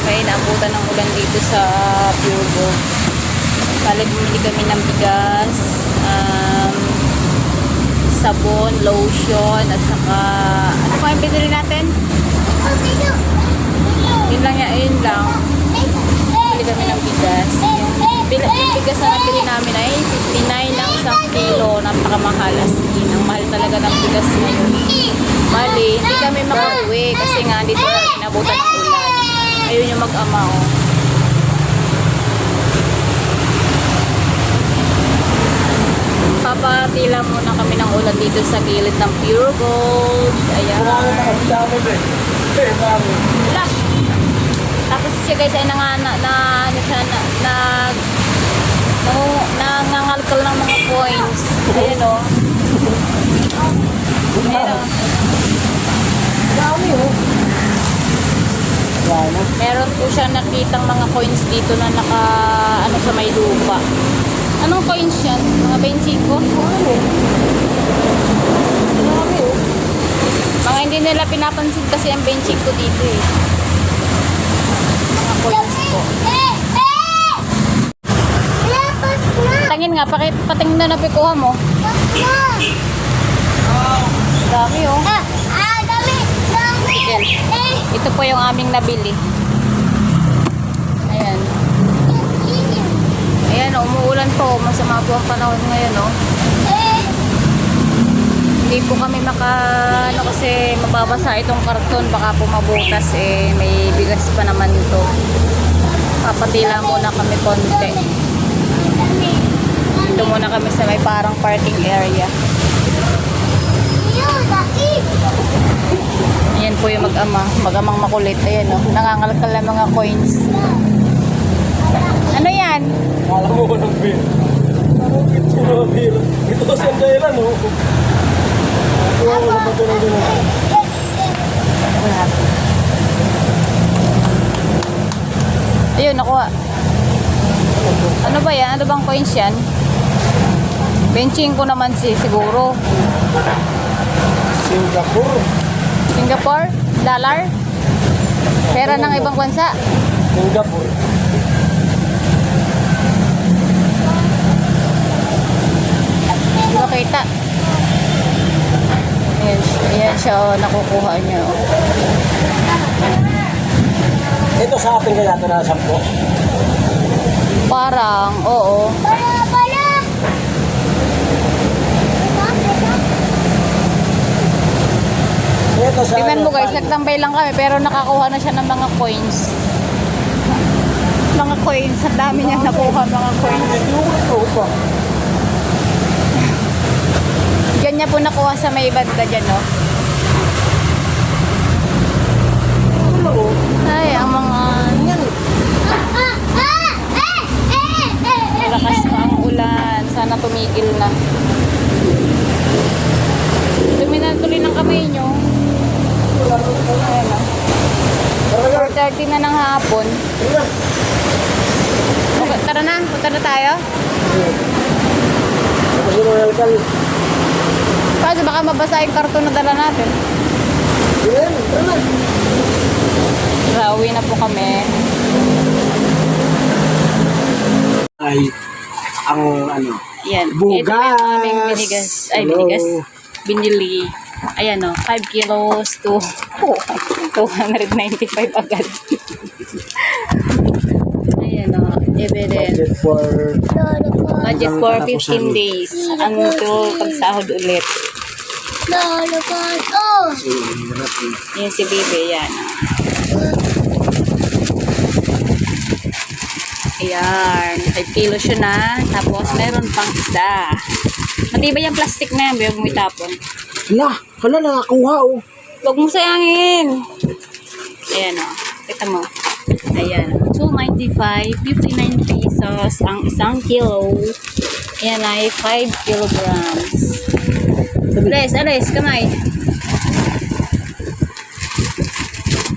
kami naabutan ng ulan dito sa Pure Gold. Bali, bumili kami ng bigas, um, sabon, lotion, at saka, ano pa yung binili natin? Yun lang, yan, yun lang. Bili kami ng bigas. Yung, yung bigas na nabili namin ay 59 ng isang kilo. Napakamahal as in. Ang mahal talaga ng bigas ngayon. Bali, hindi kami makauwi kasi nga dito inabutan ng. Ayun yung mag-ama oh. Papatila muna kami ng ulan dito sa gilid ng Pure Gold. Ayan. Wala. Tapos siya guys ay nanga, na, na, ano na, na, nangangalkal ng mga coins. Ayan o. Ayan o. Meron po siya nakitang mga coins dito na naka, ano sa may lupa. Anong coins yan? Mga 25? Mga hindi nila pinapansin kasi ang 25 dito eh. Mga coins po. Tangin nga, paki, patingin na napikuha mo. Dami oh. Yan. Ito po yung aming nabili. Ayan. Ayan, oh, umuulan po. Masama po ang panahon ngayon, oh. Hindi po kami maka, ano kasi mababasa itong karton. Baka po mabutas, eh. May bigas pa naman ito. Papatila muna kami konti. Dito muna kami sa may parang parking area. Ayan po yung mag-ama. Mag-amang makulit. Ayan, oh. Nangangalkal ng mga coins. Ano yan? Kala mo ko ng beer. Narugit si Robir. Ito kasi ang dahilan, oh. Kuha ko na patuloy ako. Ayun, nakuha. Ano ba yan? Ano bang coins yan? Benching ko naman si siguro. Singapore. Singapore? Dollar? Pera ng ibang bansa? Singapore. Ko kita. Ayan, ayan siya, oh, nakukuha niya. Oh. Ito sa atin kaya ito na sampo. Parang, oo. Ito Tingnan mo guys, Japan. nagtambay lang kami pero nakakuha na siya ng mga coins. Mga coins, ang dami niya nakuha mga coins. Diyan niya po nakuha sa may banda dyan, no? Ano, oh? Ay, ang mga lakas pa ang ulan. Sana tumigil na. Dumi na tuloy ng kamay nyo. Ayan, no? 4.30 na ng hapon. Okay, tara na, punta na tayo. Kasi baka mabasa yung karton na dala natin. Tara na. Po kami. Ay, ang ano, Yan. Bugas! Ito yung aming binigas. Ay, Hello. binigas. Binili. Ayan o, 5 kilos to 295 agad. Ayan o, evidence. budget for Budget for 15 days. Until pagsahod ulit. Yan si Bibi, yan. Ayan, 5 kilos siya na. Tapos meron pang isda. Matibay yung plastic na yan, bago mo itapon. Hala, hala nakakuha oh. Huwag mo sayangin. Ayan o. Kita mo. Ayan. 295, 59 pesos ang isang kilo. Ayan ay 5 kilograms. Alis, alis, kamay.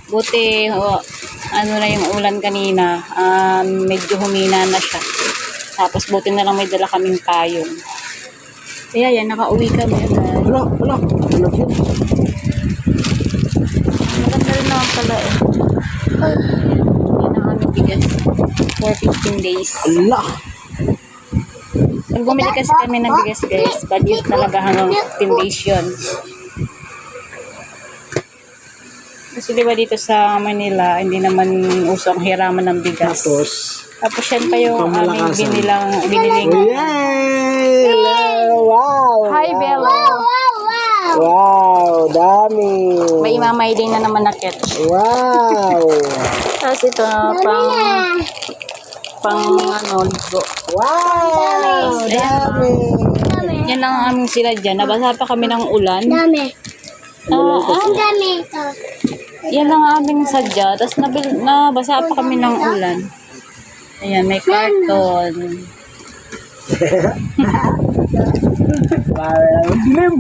Buti, oh, ano na yung ulan kanina. Um, medyo humina na siya. Tapos buti na lang may dala kaming payong. Kaya yan, nakauwi kami. Hala, hala. Hala, yun. Maganda rin naman pala eh. for 15 days. Ala! Pag bumili kasi kami ng bigas guys, budget talaga hanggang 15 days yun. Kasi di ba dito sa Manila, hindi naman uso ang hiraman ng bigas. Tapos, Tapos yan pa yung aming binilang, biniling. Yay! Wow! Hi, Bella. Wow! Dami! May imamay din na naman na catch. Wow! Tapos ito, pang, pang ano, ligo. Wow! Dami! Yan lang ang aming sila dyan. Nabasa pa kami ng ulan. Dami. Ah, ah, Ang dami ito. yan lang ang aming sadya. Tapos nabasa pa kami ng ulan. Ayan, may carton. Wow! Ang dilim!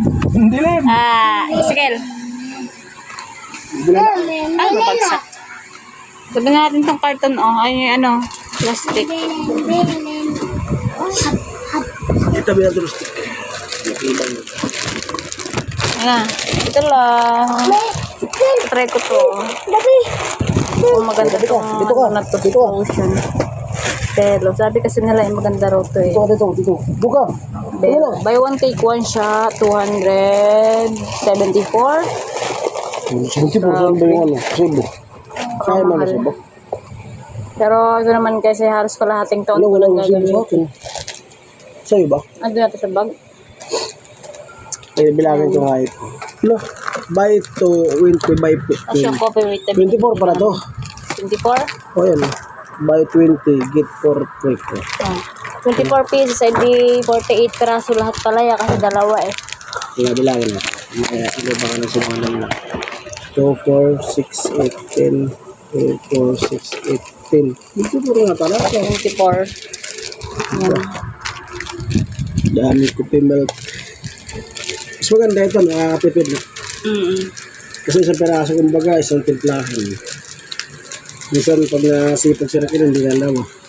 Dilim! Ah, Isikel. Dilim! Ay, mabagsak. Sabi natin tong carton, oh. Ay, ano, plastic. Ito ba yung drumstick? Ayan, ito lang. Try ko to. Dami. Kung maganda Dito ka, dito ka, na to, dito ka. Pero, sabi kasi nila, eh, maganda raw to eh. Dito, dito, dito. Buka! Pero, buy one take one siya, 274. Sinti po, saan ba yung ano? Cebu. Cebu. Pero ito naman kasi halos taon Wala, ko wala lang yung Cebu sa gagawin. akin. Sa'yo ba? Ando natin sa bag. Ay, bilangin ko nga ito. Ano? Buy to 20 by Tapos yung 15. coffee rate. 24 para to. 24? O yan. Buy 20, get for 20. Oh. 24 pieces, ay di 48 peraso lahat palaya kasi dalawa eh. Kaya bilangin na. Kaya ano ba ka na simulan na? 2, 4, 6, 8, 10. 2, 4, 6, 8, 10. Dito puro nga pala. 24. Yan. Dami ko milk. Mas maganda ito, nakakatipid na. Mm Kasi isang peraso kumbaga, isang timplahan. Minsan pag nasipag sila kilo, hindi na alam.